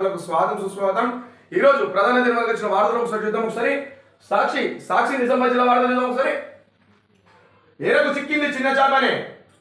స్వాగతం సుస్వాగతం. ఈ రోజు ప్రధాన దినవరకు వచ్చిన వార్తలు ఒకసారి చూద్దాం ఒకసారి. సాక్షి సాక్షి నిజామాబాద్ జిల్లా వార్తలు చూద్దాం ఒకసారి. ఏరకు చిక్కింది చిన్న చేపనే.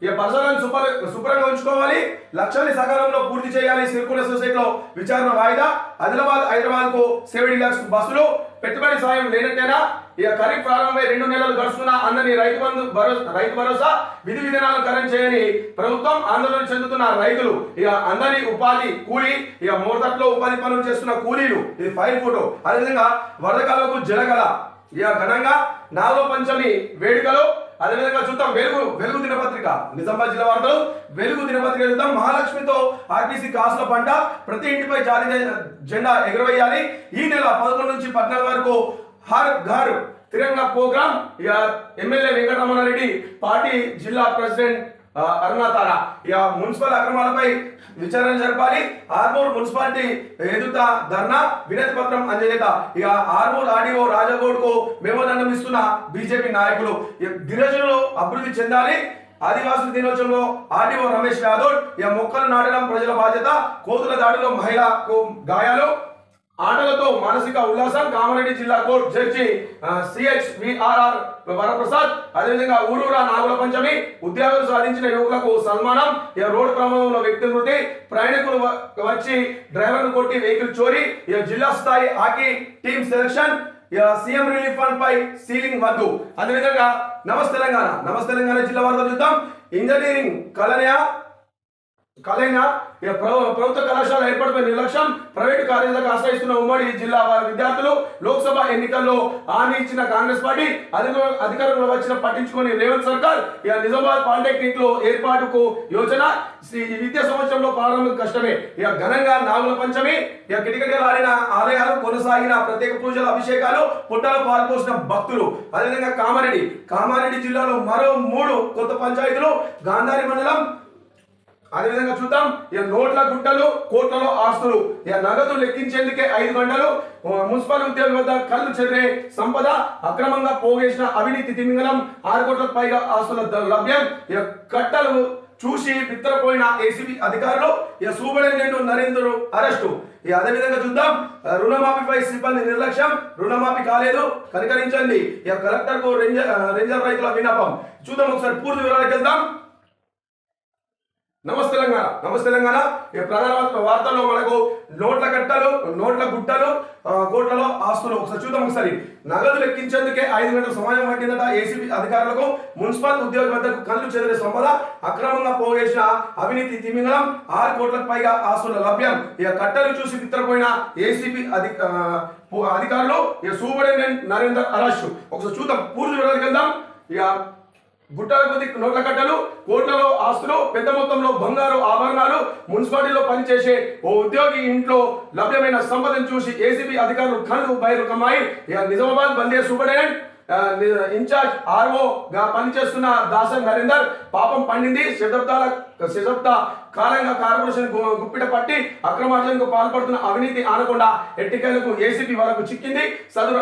ఇక పర్సనల్ శుభ్ర శుభ్రంగా ఉంచుకోవాలి. లక్ష్యాన్ని సకాలంలో పూర్తి చేయాలి. సిర్కుల సొసైటీలో విచారణ వాయిదా. ఆదిలాబాద్ హైదరాబాద్కు సెవెన్ లాక్స్ బస్సులు. పెట్టుబడి సాయం లేనట్టేనా? ఇక ఖరీఫ్ ప్రారంభమై రెండు నెలలు గడుస్తున్న అన్నని రైతు బంధు భరోసా రైతు భరోసా విధి విధానాలు ఖరం చేయని ప్రభుత్వం ఆందోళన చెందుతున్న రైతులు. ఇక అందరి ఉపాధి కూలీ ఇక మూడతట్లో ఉపాధి పనులు చేస్తున్న కూలీలు. ఇది ఫైర్ ఫోటో. అదేవిధంగా వరదకాలకు జలగల ఇక ఘనంగా నాలుగో పంచమి వేడుకలు అదేవిధంగా చూద్దాం వెలుగు వెలుగు దినపత్రిక. నిజామాబాద్ జిల్లా వార్తలు వెలుగు దినపత్రిక చూద్దాం. మహాలక్ష్మితో ఆర్టీసీ కాసుల పంట ప్రతి ఇంటిపై జాతీయ జెండా ఎగురవేయాలి. ఈ నెల పదకొండు నుంచి పద్నాలుగు వరకు హర్ ఘర్ తిరంగా ప్రోగ్రామ్ ఇక ఎమ్మెల్యే వెంకటరమణారెడ్డి పార్టీ జిల్లా ప్రెసిడెంట్ అరుణాతార అరుణా ఇక మున్సిపల్ అక్రమాలపై విచారణ జరపాలి. ఆర్మూర్ మున్సిపాలిటీ ఎదుట ధర్నా వినతి పత్రం అందజేత. ఇక ఆర్మూర్ ఆర్డీఓ రాజగౌడ్కు మెమోరాండం ఇస్తున్న బీజేపీ నాయకులు. గిరిజనులు అభివృద్ధి చెందాలి. ఆదివాసుల దినోత్సవంలో ఆర్డీఓ రమేష్ యాదవ్. ఇక మొక్కలు నాటడం ప్రజల బాధ్యత. కోతుల దాడిలో మహిళకు గాయాలు. ఆటలతో మానసిక ఉల్లాసం కామారెడ్డి జిల్లా court judge CH VRR Varaprasad. అదేవిధంగా ఊరూరా నాగుల పంచమి ఉద్యోగాలు సాధించిన యువకులకు సన్మానం. రోడ్డు ప్రమాదంలో వ్యక్తి మృతి. ప్రయాణికులు వ- వచ్చి డ్రైవర్ను కొట్టి వెహికల్ చోరీ. జిల్లా స్థాయి hockey team selection. CM relief fund పై సీలింగ్ వద్దు. అదేవిధంగా నమస్తే తెలంగాణ. నమస్తే తెలంగాణ జిల్లా వార్తలు చూద్దాం. ఇంజనీరింగ్ కలనయ కాలేనా ప్రభుత్వ కళాశాల ఏర్పడిపోయిన నిర్లక్ష్యం ప్రైవేటు కార్యాలయాలకు ఆశ్రయిస్తున్న ఉమ్మడి జిల్లా వారి విద్యార్థులు లోక్సభ ఎన్నికల్లో హామీ ఇచ్చిన కాంగ్రెస్ పార్టీ అధికార- అధికారంలో వచ్చిన పట్టించుకొని రేవంత్ సర్కార్ నిజామాబాద్ పాలిటెక్నిక్లో ఏర్పాటుకు యోజన ఈ విద్యా సంవత్సరంలో ప్రారంభం కష్టమే. ఇక ఘనంగా నాగుల పంచమి ఇక కిటకిటలాడిన ఆలయాలు కొనసాగిన ప్రత్యేక పూజల అభిషేకాలు పుట్టాలు పాల్పోసిన భక్తులు. అదేవిధంగా కామారెడ్డి కామారెడ్డి జిల్లాలో మరో మూడు కొత్త పంచాయతీలు. గాంధారి మండలం అదేవిధంగా చూద్దాం ఇక నోట్ల గుట్టలు కోట్లలో ఆస్తులు. ఇక నగదు లెక్కించేందుకే ఐదు గంటలు. మున్సిపల్ ఉద్యోగుల వద్ద కళ్ళు చెదిరే సంపద అక్రమంగా పోగేసిన అవినీతి తిమింగలం ఆరు కోట్లకు పైగా ఆస్తుల లభ్యం. ఇక కట్టలు చూసి పిత్తరపోయిన ఏసీబీ అధికారులు ఇక సూపరింటెండెంట్ నరేంద్ర అరెస్టు. ఇక అదేవిధంగా చూద్దాం రుణమాఫీపై సిబ్బంది నిర్లక్ష్యం. రుణమాఫీ కాలేదు కనికరించండి. ఇక కలెక్టర్కు రేంజర్ రేంజర్ రైతుల విన్నపం. చూద్దాం ఒకసారి పూర్తి వివరాలకు వెళ్దాం. నమస్తే తెలంగాణ. నమస్తే తెలంగాణ. ఈ ప్రధానమంత్రి వార్తల్లో మనకు నోట్ల కట్టలు నోట్ల గుట్టలు కోట్లలో ఆస్తులు ఒకసారి చూద్దాం ఒకసారి. నగదు లెక్కించేందుకే ఐదు గంటల సమయం పట్టిందట ఏసీబీ అధికారులకు. మున్సిపల్ ఉద్యోగ వద్దకు కళ్ళు చెదిరే సంపద అక్రమంగా పోగేసిన అవినీతి తిమింగలం ఆరు కోట్లకు పైగా ఆస్తుల లభ్యం. ఇక కట్టలు చూసి బిత్తరపోయిన ఏసీబీ అధి అధికారులు ఇక సూపరింటెండెంట్ నరేందర్ అరెస్ట్ ఒకసారి చూద్దాం పూర్తి వివరాలకు వెళ్దాం ఇక గుట్టాల కొద్ది నోట్ల కట్టలు కోట్లలో ఆస్తులు పెద్ద మొత్తంలో బంగారు ఆభరణాలు మున్సిపాలిటీలో పనిచేసే ఓ ఉద్యోగి ఇంట్లో లభ్యమైన సంపదను చూసి ఏసీబీ అధికారులు కళ్ళు బయలు కమ్మాయి నిజామాబాద్ బందే సూపరింటెండెంట్ ఇన్ఛార్జ్ ఆర్ఓ గా పనిచేస్తున్న దాసన్ నరేందర్ పాపం పండింది శతాబ్దాల శతాబ్ద కాలంగా కార్పొరేషన్ గుప్పిట పట్టి అక్రమార్జనకు పాల్పడుతున్న అవినీతి ఆనకుండా ఎట్టికలకు ఏసీపీ వరకు చిక్కింది సదరు